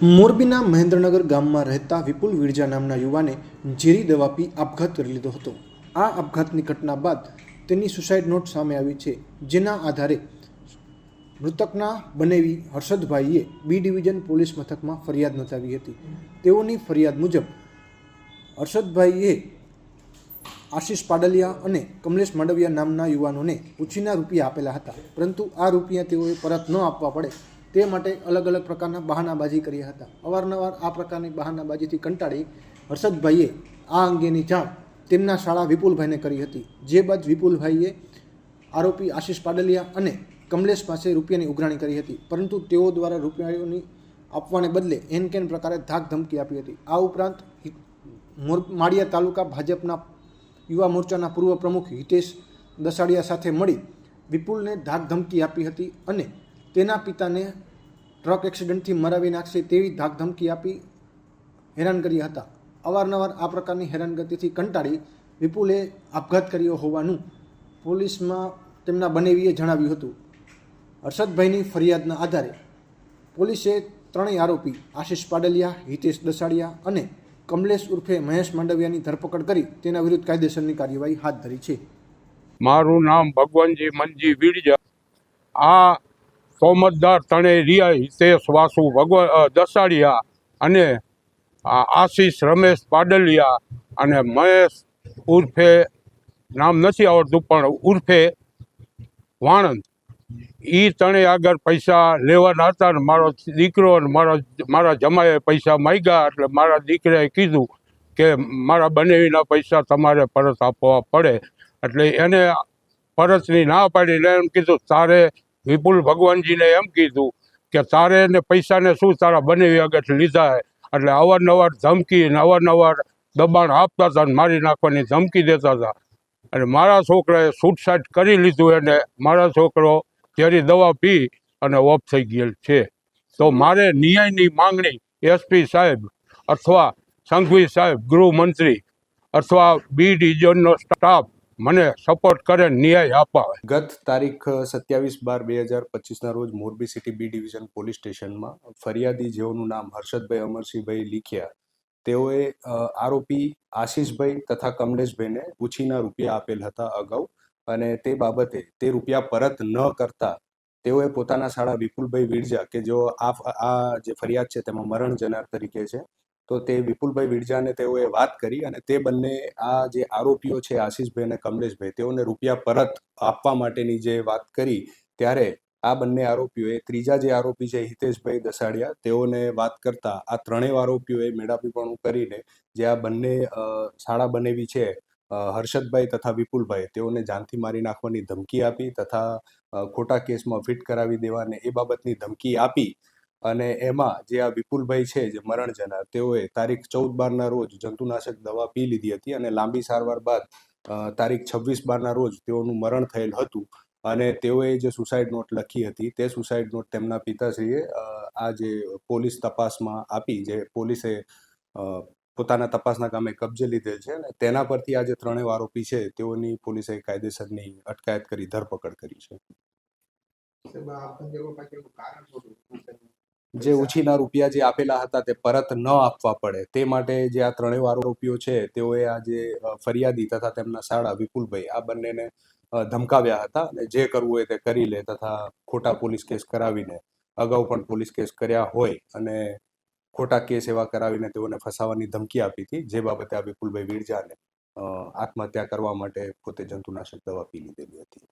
મોરબીના મહેન્દ્રનગર ગામમાં રહેતા વિપુલ વિરજા નામના યુવાને ઝેરી દવા પી આપઘાત કરી લીધો હતો. આ આપઘાતની ઘટના બાદ તેની સુસાઇડ નોટ સામે આવી છે, જેના આધારે મૃતકના બનેવી હર્ષદભાઈએ બી ડિવિઝન પોલીસ મથકમાં ફરિયાદ નોંધાવી હતી. તેઓની ફરિયાદ મુજબ, હર્ષદભાઈએ આશીષ પાડલિયા અને કમલેશ માંડવિયા નામના યુવાનોને ઉછીના રૂપિયા આપેલા હતા, પરંતુ આ રૂપિયા તેઓએ પરત ન આપવા પડે તે માટે અલગ અલગ પ્રકારના બહાનાબાજી કર્યા હતા. અવારનવાર આ પ્રકારની બહાનાબાજીથી કંટાળી હર્ષદભાઈએ આ અંગેની જાણ તેમના શાળા વિપુલભાઈને કરી હતી. જે બાદ વિપુલભાઈએ આરોપી આશીષ પાડલિયા અને કમલેશ પાસે રૂપિયાની ઉઘરાણી કરી હતી. પરંતુ તેઓ દ્વારા રૂપિયાઓની આપવાને બદલે એન કેન પ્રકારે ધાક ધમકી આપી હતી. આ ઉપરાંત માળિયા તાલુકા ભાજપના યુવા મોરચાના પૂર્વ પ્રમુખ હિતેશ દસાડિયા સાથે મળી વિપુલને ધાક ધમકી આપી હતી અને તેના પિતાને ટ્રક એક્સિડન્ટથી મરાવી નાખશે તેવી ધાકધમકી આપી હેરાન કર્યા હતા. અવારનવાર આ પ્રકારની હેરાનગતિથી કંટાળી વિપુલે આપઘાત કર્યો હોવાનું પોલીસમાં તેમના બનેવીએ જણાવ્યું હતું. હર્ષદભાઈની ફરિયાદના આધારે પોલીસે ત્રણેય આરોપી આશીષ પાડલિયા, હિતેશ દસાડિયા અને કમલેશ ઉર્ફે મહેશ માંડવિયાની ધરપકડ કરી તેના વિરુદ્ધ કાયદેસરની કાર્યવાહી હાથ ધરી છે. મારું નામ ભગવાનજી મનજી વીરજા. આ સોમતદાર તણે રિયા હિતેશ, વાસુ, ભગવ દસાડિયા અને આશીષ, રમેશ પાડલિયા અને મહેશ ઉર્ફે નામ નથી આવડતું, પણ ઉર્ફે વાણંદ. એ તણે આગળ પૈસા લેવાના હતા ને મારો દીકરો અને મારા મારા જમાએ પૈસા માગ્યા એટલે મારા દીકરાએ કીધું કે મારા બનેવીના પૈસા તમારે પરત આપવા પડે. એટલે એને પરતની ના પાડીને એમ કીધું, તારે વિપુલ ભગવાનજીને એમ કીધું કે તારે ને પૈસાને શું તારા બંને આગળ લીધા એટલે અવારનવાર ધમકી ને અવારનવાર દબાણ આપતા હતા ને મારી નાખવાની ધમકી દેતા હતા. અને મારા છોકરાએ છૂટછાટ કરી લીધું એને. મારા છોકરો ઝેરી દવા પી અને ઓફ થઈ ગયેલ છે. તો મારે ન્યાયની માંગણી એસપી સાહેબ અથવા સંઘવી સાહેબ ગૃહમંત્રી અથવા બી ડિવિઝનનો સ્ટાફ મને સપોર્ટ કરે ન્યાય અપાવે ગત તારીખ સત્યાવીસ બાર બે હજાર પચીસના રોજ Morbi city B division police સ્ટેશનમાં ફરિયાદી જેઓનું નામ હર્ષદભાઈ અમરસિંહભાઈ લીખ્યા, તેઓએ આરોપી આશીષભાઈ તથા કમલેશભાઈને ઉછીના રૂપિયા આપેલ હતા અગાઉ અને તે બાબતે તે રૂપિયા પરત ન કરતા તેઓએ પોતાના શાળા વિપુલભાઈ વિરજા કે જેઓ આ આ જે ફરિયાદ છે તેમાં મરણ જનાર તરીકે છે તો તે વિપુલભાઈ વિરજાને તેઓએ વાત કરી અને તે બંને આ જે આરોપીઓ છે, આશીષભાઈ અને કમલેશભાઈ, તેઓને રૂપિયા પરત આપવા માટેની જે વાત કરી, ત્યારે આ બંને આરોપીઓએ, ત્રીજા જે આરોપી છે, હિતેશભાઈ દસાડિયા, તેઓને વાત કરતા આ ત્રણેય આરોપીઓએ મેળાપીપણું કરીને જે આ બંને શાળા બનેવી છે હર્ષદભાઈ તથા વિપુલભાઈ, તેઓને જાનથી મારી નાખવાની ધમકી આપી તથા ખોટા કેસમાં ફિટ કરાવી દેવાને એ બાબતની ધમકી આપી અને એમાં જે આ વિપુલભાઈ છે, જે મરણ જનાર તેઓએ તારીખ ચૌદ બારના રોજ જંતુનાશક દવા પી લીધી હતી અને લાંબી સારવાર બાદ તારીખ છવ્વીસ બારના રોજ તેઓનું મરણ થયેલ હતું. અને તેઓએ જે સુસાઇડ નોટ લખી હતી, તે સુસાઇડ નોટ તેમના પિતાશ્રીએ આ જે પોલીસ તપાસમાં આપી, જે પોલીસે પોતાના તપાસના કામે કબજે લીધેલ છે અને તેના પરથી આ જે ત્રણેય આરોપી છે, તેઓની પોલીસે કાયદેસરની અટકાયત કરી, ધરપકડ કરી છે. જે ઉછીના રૂપિયા જે આપેલા હતા તે પરત ન આપવા પડે. તે માટે જે આ ત્રણેય આરોપીઓ છે તેઓએ આ જે ફરિયાદી તથા તેમના શાળા વિપુલભાઈ આ બંનેને ધમકાવ્યા હતા અને જે કરવું હોય તે કરી લે તથા ખોટા પોલીસ કેસ કરાવીને અગાઉ પણ પોલીસ કેસ કર્યા હોય અને ખોટા કેસ એવા કરાવીને તેઓને ફસાવાની ધમકી આપી હતી જે બાબતે આ વિપુલભાઈ વિરજાને આત્મહત્યા કરવા માટે પોતે જંતુનાશક દવા પી લીધેલી હતી.